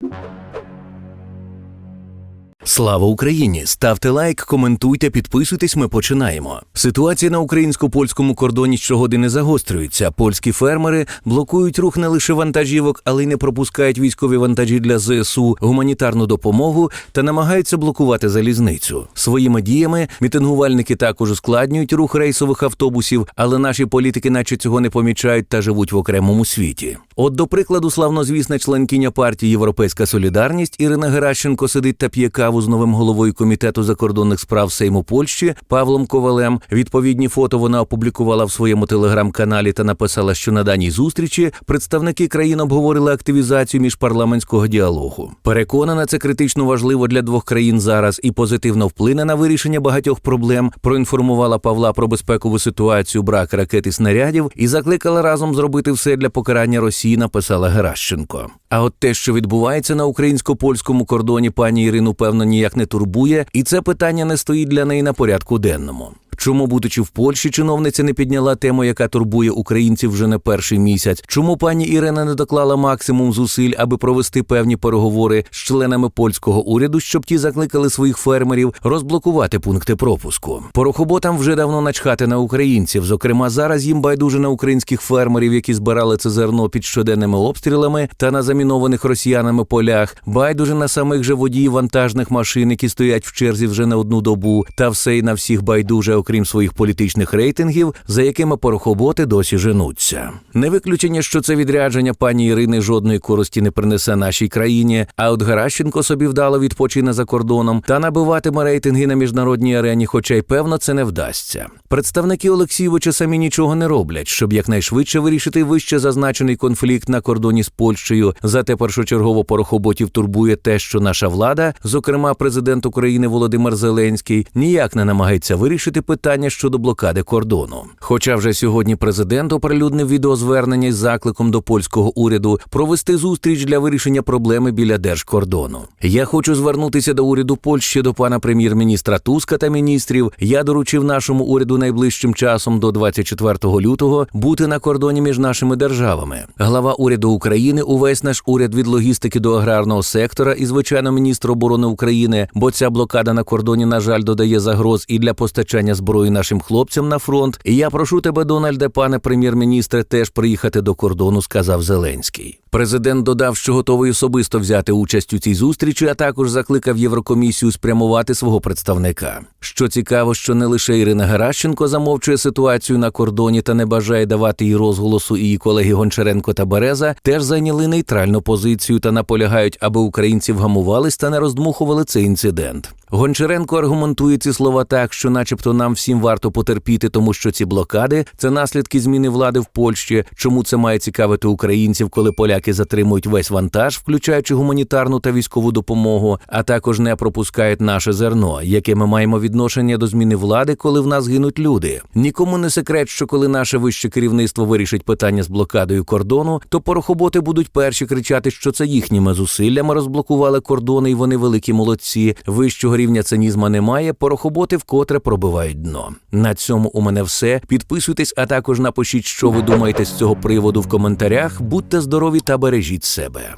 you Слава Україні! Ставте лайк, коментуйте, підписуйтесь. Ми починаємо. Ситуація на українсько-польському кордоні щогодини загострюється. Польські фермери блокують рух не лише вантажівок, але й не пропускають військові вантажі для ЗСУ, гуманітарну допомогу та намагаються блокувати залізницю. Своїми діями мітингувальники також ускладнюють рух рейсових автобусів, але наші політики, наче цього не помічають та живуть в окремому світі. От, до прикладу, славнозвісна членкиня партії Європейська Солідарність Ірина Геращенко сидить та п'є каву з новим головою комітету закордонних справ Сейму Польщі Павлом Ковалем. Відповідні фото вона опублікувала в своєму телеграм-каналі та написала, що на даній зустрічі представники країн обговорили активізацію міжпарламентського діалогу. Переконана, це критично важливо для двох країн зараз і позитивно вплине на вирішення багатьох проблем. Проінформувала Павла про безпекову ситуацію, брак ракет і снарядів і закликала разом зробити все для покарання Росії. Написала Геращенко. А от те, що відбувається на українсько-польському кордоні, пані Ірину певно ніяк не турбує, і це питання не стоїть для неї на порядку денному. Чому, будучи в Польщі, чиновниця не підняла тему, яка турбує українців вже не перший місяць? Чому пані Ірина не доклала максимум зусиль, аби провести певні переговори з членами польського уряду, щоб ті закликали своїх фермерів розблокувати пункти пропуску? Порохоботам вже давно начхати на українців. Зокрема, зараз їм байдуже на українських фермерів, які збирали це зерно під щоденними обстрілами та на замінованих росіянами полях. Байдуже на самих же водіїв вантажних машин, які стоять в черзі вже не одну добу, та все й на всіх байдуже, окрім своїх політичних рейтингів, за якими порохоботи досі женуться. Не виключення, що це відрядження пані Ірини жодної користі не принесе нашій країні. А от Геращенко собі вдало відпочине за кордоном та набиватиме рейтинги на міжнародній арені, хоча й певно це не вдасться. Представники Олексійовича самі нічого не роблять, щоб якнайшвидше вирішити вище зазначений конфлікт на кордоні з Польщею. Зате першочергово порохоботів турбує те, що наша влада, зокрема президент України Володимир Зеленський, ніяк не намагається вирішити питання щодо блокади кордону. Хоча вже сьогодні президент оприлюднив відеозвернення із закликом до польського уряду провести зустріч для вирішення проблеми біля держкордону. Я хочу звернутися до уряду Польщі, до пана прем'єр-міністра Туска та міністрів. Я доручив нашому уряду найближчим часом до 24 лютого бути на кордоні між нашими державами. Глава уряду України, увесь наш уряд від логістики до аграрного сектора і звичайно міністр оборони України, бо ця блокада на кордоні, на жаль, додає загроз і для постачання зброї нашим хлопцям на фронт. І я прошу тебе, Дональде, пане прем'єр-міністре, теж приїхати до кордону, сказав Зеленський. Президент додав, що готовий особисто взяти участь у цій зустрічі, а також закликав Єврокомісію спрямувати свого представника. Що цікаво, що не лише Ірина Геращенко замовчує ситуацію на кордоні та не бажає давати їй розголосу. Її колеги Гончаренко та Береза теж зайняли нейтральну позицію та наполягають, аби українці вгамувались та не роздмухували цей інцидент. Гончаренко аргументує ці слова так, що, начебто, нам всім варто потерпіти, тому що ці блокади це наслідки зміни влади в Польщі. Чому це має цікавити українців, коли поляки затримують весь вантаж, включаючи гуманітарну та військову допомогу, а також не пропускають наше зерно, яке ми маємо відношення до зміни влади, коли в нас гинуть люди. Нікому не секрет, що коли наше вище керівництво вирішить питання з блокадою кордону, то порохоботи будуть перші кричати, що це їхніми зусиллями розблокували кордони, і вони великі молодці. Вищого рівня цинізма немає. Порохоботи вкотре пробивають дно. На цьому у мене все. Підписуйтесь, а також напишіть, що ви думаєте з цього приводу в коментарях. Будьте здорові та бережіть себе.